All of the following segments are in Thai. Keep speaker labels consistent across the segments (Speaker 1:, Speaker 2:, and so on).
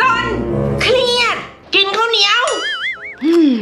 Speaker 1: จนเครียด กินข้าวเหนียว อืม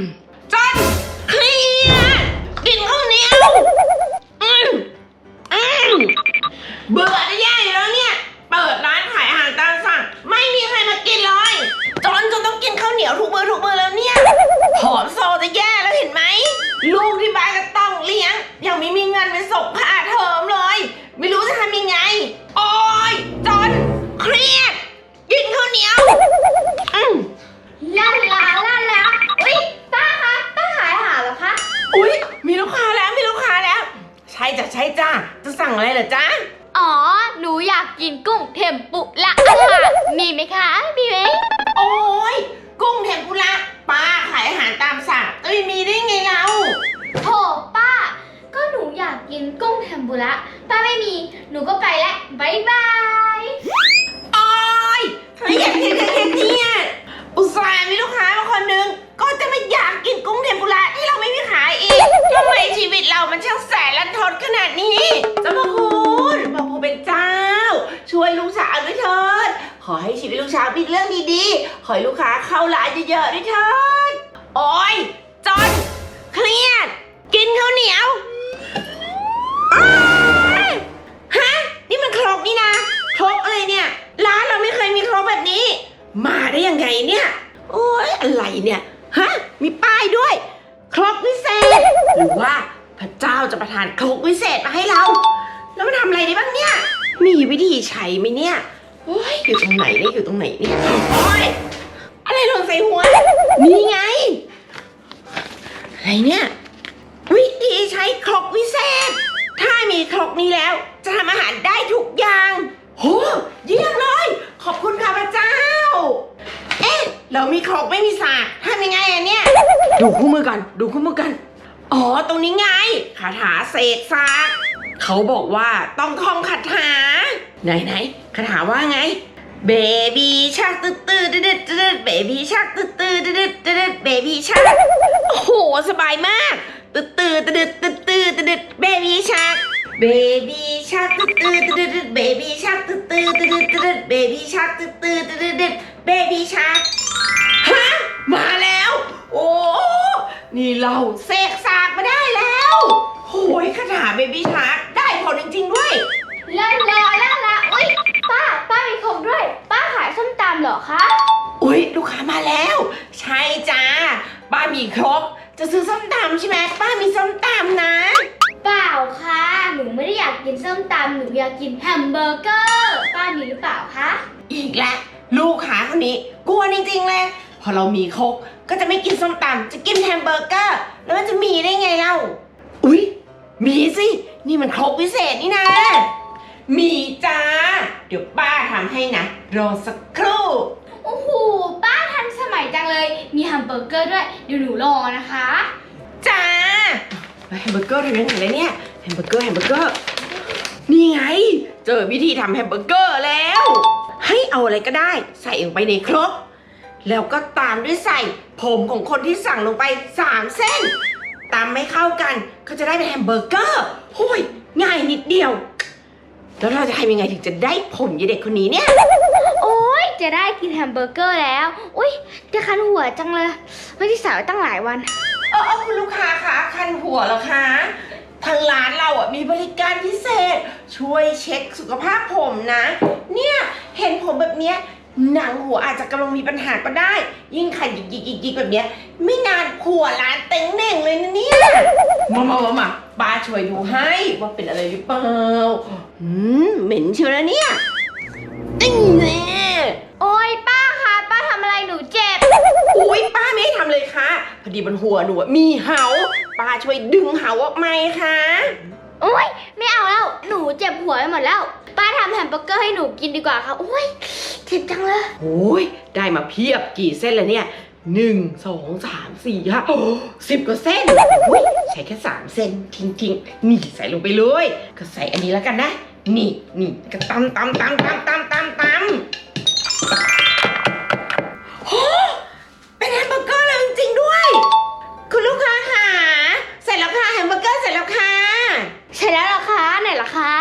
Speaker 1: จ้ะใช่จ้ะจะสั่งอะไรเหรอจ๊ะ
Speaker 2: อ๋อ หนูอยากกินกุ้งเทมปุระอาหารมีไหมคะ มีไหม
Speaker 1: โอ้ยกุ้งเทมปุระป้าขายอาหารตามสั่งจะไม่มีได้ไงเรา
Speaker 2: โถป้า ก็หนูอยากกินกุ้งเทมปุระป้าไม่มี หนูก็ไปแล้วบายบาย
Speaker 1: โอ้ยทำไมอยากกินแค่เนี่ยอุตส่าห์มีลูกค้ามาคนหนึง ก็จะไม่อยากกินกุ้งเทมปุระที่เราไม่มีขายอีกทำไมชีวิตเรามันช่างแสนลัน ให้ชีวิตลูกสาวมีเรื่องดีๆ ขอให้ลูกค้าเข้าร้านเยอะๆด้วยเถิดโอ้ยจนเครียด กินข้าวเหนียวอ้ายฮะ นี่มันครกนี่นะ ครกอะไรเนี่ย ร้านเราไม่เคยมีครกแบบนี้ มาได้ยังไงเนี่ย โอ้ยอะไรเนี่ย ฮะ มีป้ายด้วย ครกวิเศษ หรือว่าพระเจ้าจะประทานครกวิเศษมาให้เรา แล้วมันทำอะไรได้บ้างเนี่ย มีวิธีใช้ไหมเนี่ย โอ้ยอยู่ตรงไหนเนี่ยอยู่ตรงไหนเนี่ยโอ้ยอะไรหล่นใส่หัว นี่ไง อะไรเนี่ย วิธีใช้ครกวิเศษ ถ้ามีครกนี้แล้ว จะทำอาหารได้ทุกอย่างโหเยี่ยมเลย ขอบคุณค่ะพระเจ้า เอ๊ะ เรามีครกไม่มีสากทำยังไงอะเนี่ย ดูคู่มือกัน ดูคู่มือกัน อ๋อ ตรงนี้ไงคาถาเสกสาก เขาบอกว่าต้องท่องคาถา ไหนไหน คาถาว่าไงเบบี้ชักตื้อตื้อดืดดืดดืดเบบี้ชักตื้อตื้อดืดดืดดืดเบบี้ชักโอ้โหสบายมากตื้อตื้อดืดดืดตื้อตื้อดืดเบบี้ชักเบบี้ชักตื้อตื้อดืดดืดเบบี้ชักตื้อตื้อดืดดืดเบบี้ชักตื้อตื้อดืดดืดเบบี้ชักฮะมาแล้ว โอ้นี่เราเสกสากมาได้แล้วโหยคาถาเบบี้ชักได้ผลจริงๆด้วย
Speaker 2: ลาลาลาลาอุ้ย ป้า ป้ามีครกด้วย ป้าขายส้มตำเหรอคะ
Speaker 1: อุ๊ย ลูกค้ามาแล้ว ใช่จ้าป้ามีครบ จะซื้อส้มตำใช่ไหมป้ามีส้มตำนะ
Speaker 2: เปล่าค่ะ หนูไม่ได้อยากกินส้มตำหนูอยากกินแฮมเบอร์เกอร์ ป้ามีหรือเปล่าคะ
Speaker 1: อีกแล้วลูกค้าคนนี้กลัวจริงๆเลย พอเรามีครกก็จะไม่กินส้มตำจะกินแฮมเบอร์เกอร์ แล้วมันจะมีได้ไงเล่า อุ๊ย มีสิ นี่มันครกพิเศษนี่นะ มีจ้า เดี๋ยวป้าทำให้นะรอสักครู่
Speaker 2: โอ้โหป้าทันสมัยจังเลย มีแฮมเบอร์เกอร์ด้วยเดี๋ยวหนูรอนะคะ
Speaker 1: จ้าแฮมเบอร์เกอร์ทำยังไงเลยเนี่ยแฮมเบอร์เกอร์แฮมเบอร์เกอร์นี่ไง เจอวิธีทำแฮมเบอร์เกอร์แล้ว ให้เอาอะไรก็ได้ ใส่ลงไปในครกแล้วก็ตามด้วยใส่ ผมของคนที่สั่งลงไป3เส้น ตามไม่เข้ากันก็จะได้เป็นแฮมเบอร์เกอร์โอ้ยง่ายนิดเดียว แล้วเราจะทำยังไงถึงจะได้ผมยายเด็กคนนี้เนี่ย
Speaker 2: โอ้ยจะได้กินแฮมเบอร์เกอร์แล้ว อุ้ยจะคันหัวจังเลยไม่ได้สาวตั้งหลายวัน
Speaker 1: เออเออคุณลูกค้าคะคันหัวเหรอคะ ทางร้านเราอะมีบริการพิเศษ ช่วยเช็คสุขภาพผมนะ เนี่ย เห็นผมแบบเนี้ยหนังหัวอาจจะกำลังมีปัญหาก็ได้ ยิ่งขันยิกยิกยิกยิกแบบเนี้ย ไม่นานหัวร้านเต็งเน่งเลยนะเนี่ย มามามามา ป้าช่วยดูให้ว่าเป็นอะไรหรือเปล่าอืมเหม็นเชียวนะเนี่ยนี่แน่
Speaker 2: โอ้ยป้าคะป้าทำอะไรหนูเจ็บ
Speaker 1: อุ้ยป้าไม่ให้ทำเลยค่ะ พอดีบนหัวหนูอะมีเหา ป้าช่วยดึงเหาออกมาค่ะ
Speaker 2: โอ้ยไม่เอาแล้ว หนูเจ็บหัวไปหมดแล้ว ป้าทำแฮมเบอร์เกอร์ให้หนูกินดีกว่าค่ะโอ้ยเจ็บจังเลย
Speaker 1: โอ้ยได้มาเพียบกี่เส้นแล้วเนี่ยหนึ่งสองสามสี่ห้าโอ้สิบกว่าเส้นอุ๊ย ใช้แค่สามเส้นทิ้งทิ้งนี่ใส่ลงไปเลย ก็ใส่อันนี้แล้วกันนะ นี่นี่ก็ตำตำตำตำตำตำตำโอ้เป็นแฮมเบอร์เกอร์เลยจริงด้วย คุณลูกค้าค่ะเสร็จแล้วค่ะแฮมเบอร์เกอร์เสร็จแล้วค่ะ
Speaker 2: ใช่แล้วเหรอคะไหนเหรอคะ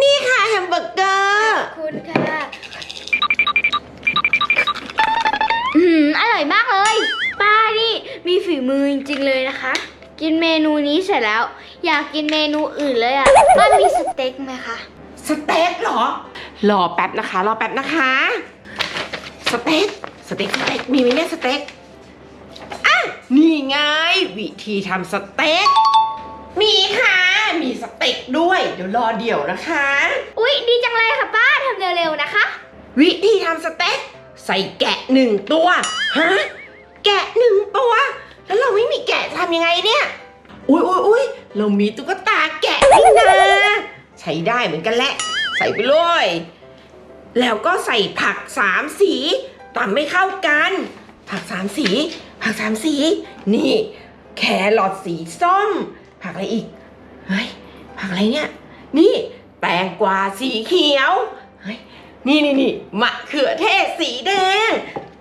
Speaker 1: นี่ค่ะแฮมเบอร์เกอร์
Speaker 2: คุณค่ะอืมอร่อยมากเลย ป้านี่มีฝีมือจริงเลยนะคะ กินเมนูนี้เสร็จแล้ว อยากกินเมนูอื่นเลยอะป้ามีสเต็กไหมคะ
Speaker 1: สเต็กเหรอ รอแป๊บนะคะ รอแป๊บนะคะ สเต็ก สเต็กสเต็กมีไหมเนี่ยสเต็ก อะ นี่ไง วิธีทำสเต็ก มีค่ะ มีสเต็กด้วย เดี๋ยวรอเดี๋ยวนะคะ
Speaker 2: อุ๊ย ดีจังเลยค่ะป้าทำเร็วๆนะคะ
Speaker 1: วิธีทำสเต็ก ใส่แกะหนึ่งตัว ฮะ แกะหนึ่งตัว แล้วเราไม่มีแกะทำยังไงเนี่ย อุ้ยอุ้ยอุ้ยเรามีตุ๊กตาแกะนี่นะ ใช้ได้เหมือนกันแหละ ใส่ไปเลย แล้วก็ใส่ผักสามสีตำไม่เข้ากัน ผักสามสี ผักสามสี นี่ แครอทสีส้ม ผักอะไรอีก เฮ้ย ผักอะไรเนี่ย นี่แตงกวาสีเขียว เฮ้ย นี่นี่นี่มะเขือเทศสีแดง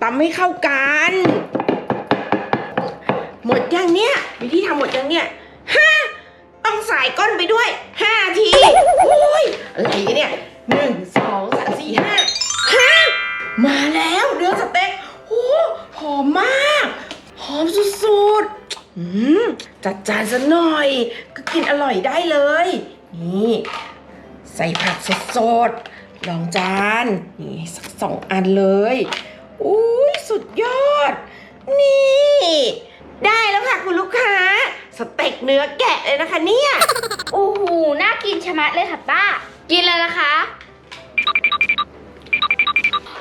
Speaker 1: ตำให้เข้ากัน หมดยังเนี่ยวิธีทำหมดยังเนี่ยห้าต้องใส่ก้นไปด้วยห้าทีโอ้ยอะไรเนี่ยหนึ่งสองสามสี่ห้าห้ามาแล้วเนื้อสเต็กโอ้หอมมาก หอมสุดๆอืมจัดจานซะหน่อย ก็กินอร่อยได้เลย นี่ ใส่ผักสดๆลองจานนี่สักสองอันเลยอุ้ยสุดยอด นี่ ได้แล้วค่ะคุณลูกค้า สเต็กเนื้อแกะเลยนะคะเนี่ย
Speaker 2: โอ้โหน่ากินชะมัดเลยค่ะป้า กินเลยนะคะ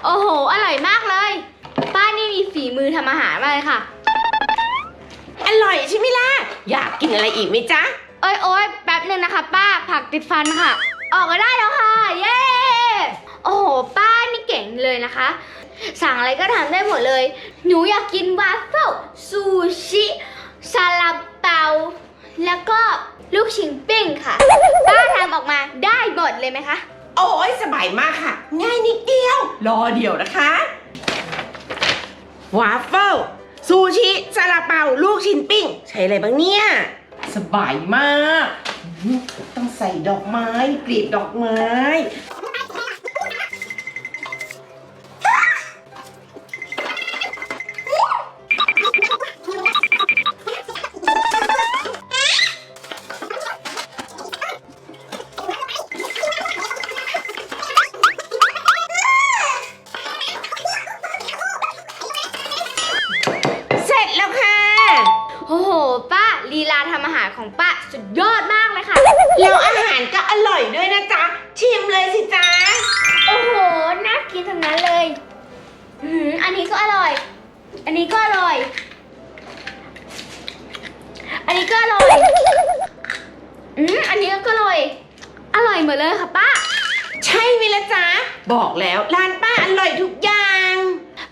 Speaker 2: โอ้โห อร่อยมากเลย ป้านี่มีฝีมือทำอาหารมากเลยค่ะ
Speaker 1: อร่อยใช่ไหมล่ะ อยากกินอะไรอีกไหมจ๊ะ
Speaker 2: โอ้ยโอ้ยแป๊บหนึ่งนะคะ ป้าผักติดฟันค่ะ ออกก็ได้แล้วค่ะ เย้ โอ้โห ป้านี่เก่งเลยนะคะ สั่งอะไรก็ทำได้หมดเลย หนูอยากกินวาฟเฟิลซูชิซาลาเปา แล้วก็ลูกชิ้นปิ้งค่ะ ป้าทำออกมาได้หมดเลยไหมคะ
Speaker 1: โอ้ยสบายมากค่ะ ง่ายนิดเดียว รอเดี๋ยวนะคะวาฟเฟิลซูชิซาลาเปา ลูกชิ้นปิ้ง ใช้อะไรบ้างเนี่ย สบายมาก ต้องใส่ดอกไม้กลีบดอกไม้
Speaker 2: ลีลาทำอาหารของป้าสุดยอดมากเลยค่ะ
Speaker 1: แล้วอาหารก็อร่อยด้วยนะจ๊ะ ชิมเลยสิจ๊ะ
Speaker 2: โอ้โห น่ากินทั้งนั้นเลยอืมอันนี้ก็อร่อย อันนี้ก็อร่อย อันนี้ก็อร่อยอืมอันนี้ก็อร่อย อร่อยหมดเลยค่ะป้า
Speaker 1: ใช่ไหมละจ๊ะ บอกแล้วร้านป้าอร่อยทุกอย่าง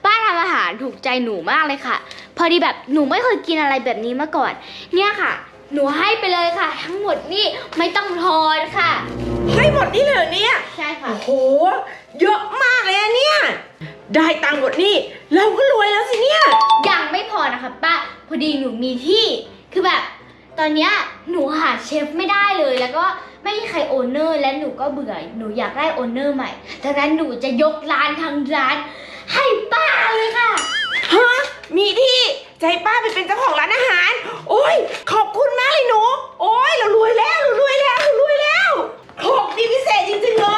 Speaker 2: ป้าทำอาหารถูกใจหนูมากเลยค่ะ พอดีแบบหนูไม่เคยกินอะไรแบบนี้มาก่อน เนี่ยค่ะ หนูให้ไปเลยค่ะ ทั้งหมดนี่ไม่ต้องทอนค่ะ
Speaker 1: ให้หมดนี่เลยเหรอเนี่ย
Speaker 2: ใช่ค่ะ
Speaker 1: โอ้โห เยอะมากเลยอะเนี่ย ได้ตังค์หมดนี่เราก็รวยแล้วสิเนี่ย
Speaker 2: ยังไม่พอนะคะป้าพอดีหนูมีที่ คือแบบ ตอนเนี้ยหนูหาเชฟไม่ได้เลย แล้วก็ไม่มีใครโอนเนอร์และหนูก็เบื่อ หนูอยากได้โอนเนอร์ใหม่ดังนั้นหนูจะยกร้านทางร้าน ให้ป้าเลยค่ะ
Speaker 1: ฮะ มีที่ใจะให้ป้าไปเป็นเจ้าของร้านอาหาร โอ้ย ขอบคุณมากเลยหนู โอ้ยเรารวยแล้วเรารวยแล้วเรารวยแล้วของดีพิเศษจริงๆเลย